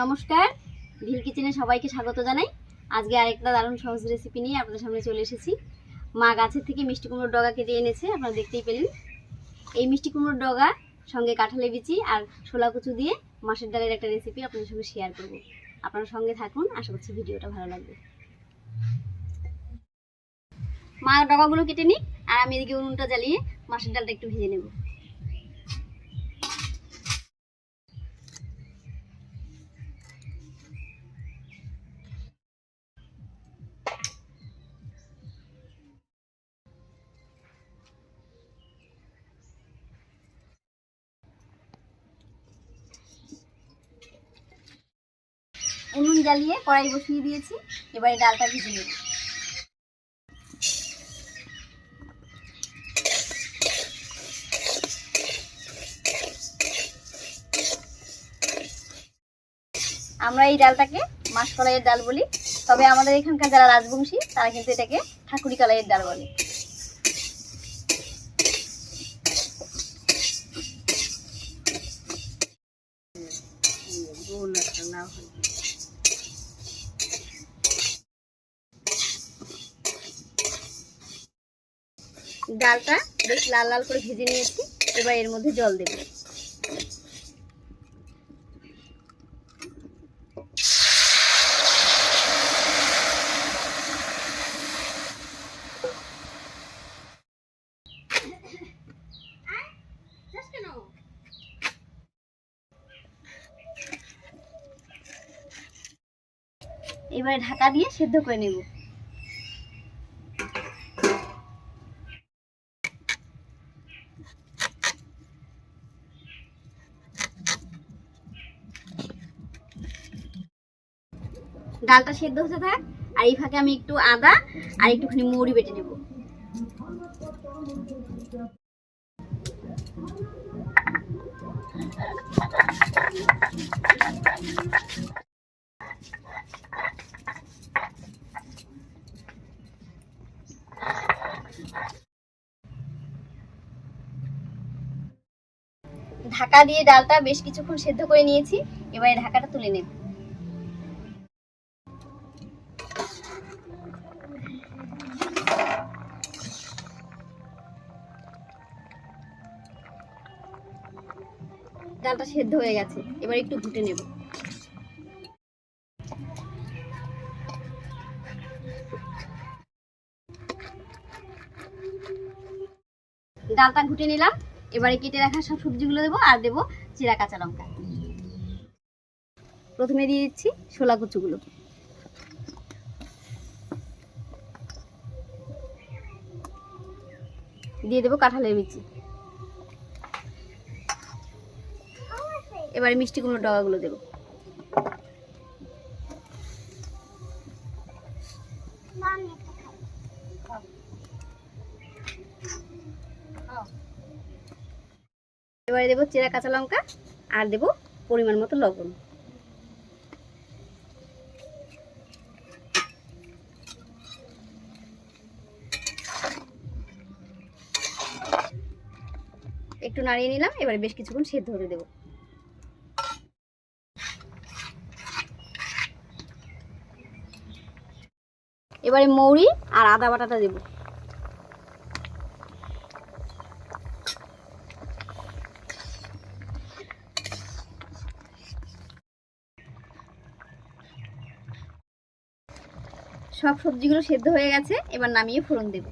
নমস্কার। ভিল কিচেনে সবাইকে স্বাগত জানাই। আজকে আরেকটা দারুণ সহজ রেসিপি নিয়ে আপনাদের সামনে চলে এসেছি। মা গাছের থেকে মিষ্টি কুমড়োর ডগা কেটে এনেছে, আপনারা দেখতেই পেলেন। এই মিষ্টি কুমড়োর ডগা, সঙ্গে কাঁঠালে বিচি আর ছোলা কুচু দিয়ে মাসের ডালের একটা রেসিপি আপনাদের সঙ্গে শেয়ার করব। আপনারা সঙ্গে থাকুন, আশা করছি ভিডিওটা ভালো লাগবে। মা ডগাগুলো কেটে নিই আর আমি এদিকে উনুনটা জ্বালিয়ে মাসের ডালটা একটু ভেজে নেব। উনুন জ্বালিয়ে কড়াই বসিয়ে দিয়েছি। এবারে ডালটা ভেজে নেব। আমরা এই ডালটাকে মাস কলাইয়ের ডাল বলি। তবে আমাদের এখানকার যারা রাজবংশী, তারা কিন্তু এটাকে ঠাকুরি কলাইয়ের ডাল বলে। ডালটা বেশ লাল লাল করে ভেজে নিয়েছি। এবার এর মধ্যে জল দেব। এবারে ঢাকা দিয়ে সেদ্ধ করে নেব। ডালটা সেদ্ধ হতে থাক, আর এই ফাঁকে আমি একটু আদা আর একটুখানি মৌরি বেটে নেব। ঢাকা দিয়ে ডালটা বেশ কিছুক্ষণ সেদ্ধ করে নিয়েছি, এবারে ঢাকাটা তুলে নেব। ডালটা সেদ্ধ হয়ে গেছে। এবার একটু ঘুটে নেব। ডালটা ঘুটে নিলাম। এবারে কেটে রাখা সব সবজিগুলো দেবো আর দেবো জিরা কাঁচা লঙ্কা। প্রথমে দিয়ে দিচ্ছি ছোলা কুচুগুলো। দিয়ে দেবো কাঁঠালের বিচি এবারে মিষ্টি কুমড়োর ডগাগুলো দেবো। এবারে দেবো চেরা কাঁচা লঙ্কা আর দেবো পরিমাণ মতো লবণ। একটু নাড়িয়ে নিলাম, এবারে বেশ কিছুক্ষণ সেদ্ধ হতে দেবো। এবারে মৌরি আর আদা বাটাটা দেবো। সব সবজিগুলো সেদ্ধ হয়ে গেছে, এবার নামিয়ে ফোড়ন দেব।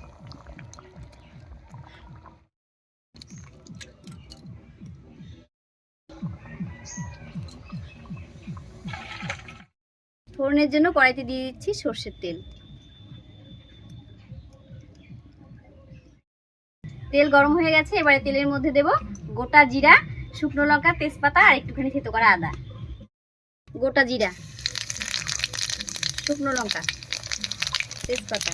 ফোড়নের জন্য কড়াইতে দিয়ে দিচ্ছি সর্ষের তেল। তেল গরম হয়ে গেছে, এবারে তেলের মধ্যে দেব গোটা জিরা, শুকনো লঙ্কা, তেজপাতা আর একটুখানি থেতো করা আদা। গোটা জিরা, শুকনো লঙ্কা, তেজপাতা।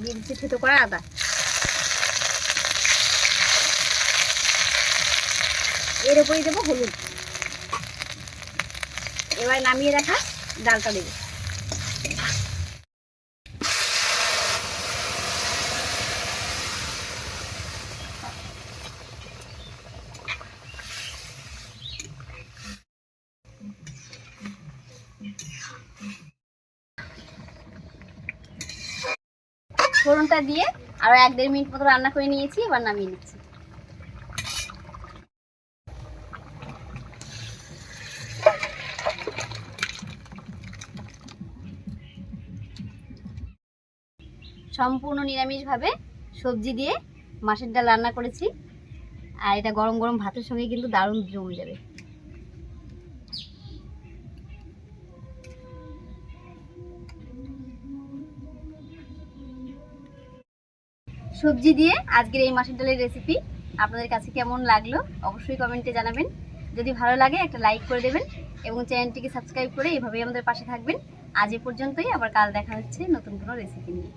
দিয়ে থেতো করা আদা। এর উপরেই দেবো হলুদ। এবার নামিয়ে রাখা ডালটা দেবো। ফোড়নটা দিয়ে আরও এক দেড় মিনিট মতো রান্না করে নিয়েছি, এবার নামিয়ে নিচ্ছি। সম্পূর্ণ নিরামিষভাবে সবজি দিয়ে মাছের ডাল রান্না করেছি। আর এটা গরম গরম ভাতের সঙ্গে কিন্তু দারুণ জমে যাবে। সবজি দিয়ে আজকের এই মাসের ডালের রেসিপি আপনাদের কাছে কেমন লাগল অবশ্যই কমেন্টে জানাবেন। যদি ভালো লাগে, একটা লাইক করে দেবেন এবং চ্যানেলটিকে সাবস্ক্রাইব করে এইভাবেই আমাদের পাশে থাকবেন। আজ এ পর্যন্তই, আবার কাল দেখা হচ্ছে নতুন কোনো রেসিপি নিয়ে।